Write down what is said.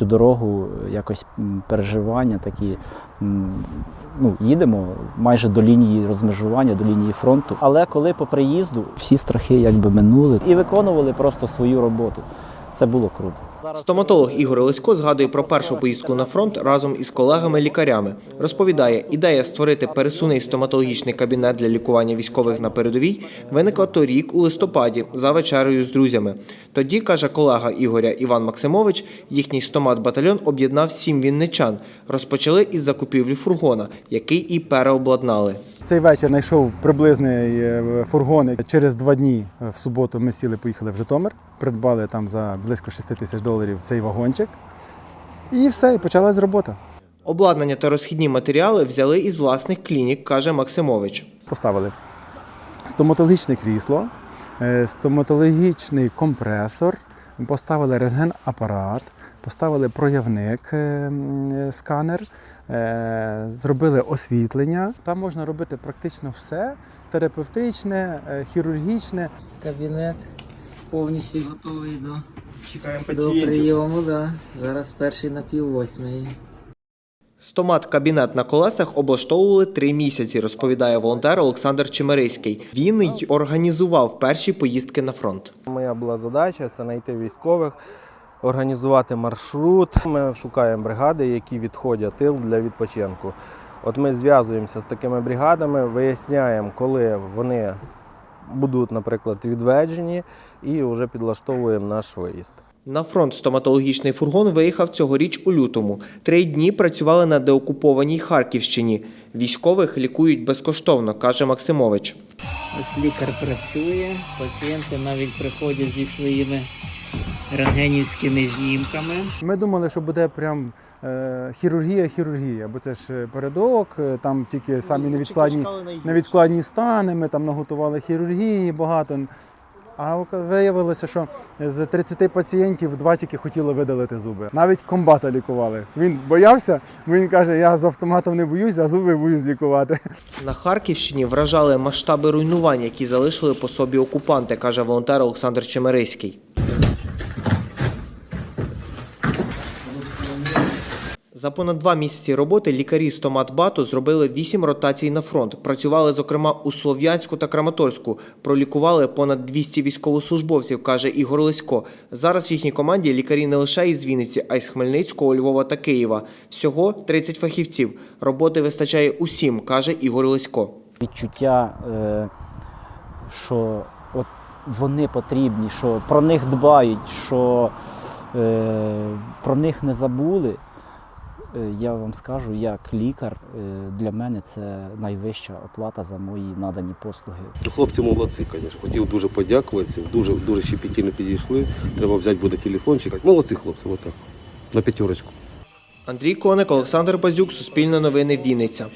всю дорогу якось переживання такі. Ну, їдемо майже до лінії розмежування, до лінії фронту. Але коли по приїзду всі страхи якби минули і виконували просто свою роботу. Це було круто. Стоматолог Ігор Лисько згадує про першу поїздку на фронт разом із колегами-лікарями. Розповідає, ідея створити пересувний стоматологічний кабінет для лікування військових на передовій виникла торік у листопаді за вечерею з друзями. Тоді, каже колега Ігоря Іван Максимович, їхній стомат-батальйон об'єднав сім вінничан. Розпочали із закупівлі фургона, який і переобладнали. Цей вечір знайшов приблизний е, фургон. Через два дні е, в суботу ми сіли, поїхали в Житомир, придбали там за близько 6 тисяч доларів цей вагончик. І все, і почалась робота. Обладнання та розхідні матеріали взяли із власних клінік, каже Максимович. Поставили стоматологічне крісло, е, стоматологічний компресор, поставили рентген-апарат, поставили проявник, е, е, сканер, е, зробили освітлення. Там можна робити практично все: терапевтичне, хірургічне. Кабінет повністю готовий до, до прийому. Да. Зараз перший на пів восьмої. Стомат-кабінет на колесах облаштовували три місяці, розповідає волонтер Олександр Чемерийський. Він й організував перші поїздки на фронт. Моя була задача це знайти військових, організувати маршрут. Ми шукаємо бригади, які відходять тил для відпочинку. От ми зв'язуємося з такими бригадами, виясняємо, коли вони будуть, наприклад, відведені, і вже підлаштовуємо наш виїзд. На фронт стоматологічний фургон виїхав цьогоріч у лютому. Три дні працювали на деокупованій Харківщині. Військових лікують безкоштовно, каже Максимович. Ось лікар працює, пацієнти навіть приходять зі своїми рентгенівськими знімками. Ми думали, що буде прям е, хірургія, хірургія, бо це ж е, передок, е, там тільки самі невідкладні, невідкладні стани, ми там наготували хірургії багато. А ока- виявилося, що з 30 пацієнтів два тільки хотіли видалити зуби. Навіть комбата лікували. Він боявся, бо він каже, я з автоматом не боюсь, а зуби боюсь лікувати. На Харківщині вражали масштаби руйнувань, які залишили по собі окупанти, каже волонтер Олександр Чемерийський. За понад два місяці роботи лікарі стоматбату зробили вісім ротацій на фронт. Працювали, зокрема, у Слов'янську та Краматорську. Пролікували понад 200 військовослужбовців, каже Ігор Лисько. Зараз в їхній команді лікарі не лише із Вінниці, а й з Хмельницького, Львова та Києва. Всього 30 фахівців. Роботи вистачає усім, каже Ігор Лисько. Відчуття, е, що от вони потрібні, що про них дбають, що е, про них не забули. Е, Я вам скажу, як лікар, е, для мене це найвища оплата за мої надані послуги. Хлопці молодці, звісно. Хотів дуже подякувати, всім. дуже, дуже щепетільно підійшли. Треба взяти буде телефончик. Молодці хлопці, отак. На п'ятерочку. Андрій Коник, Олександр Базюк, Суспільне новини, Вінниця.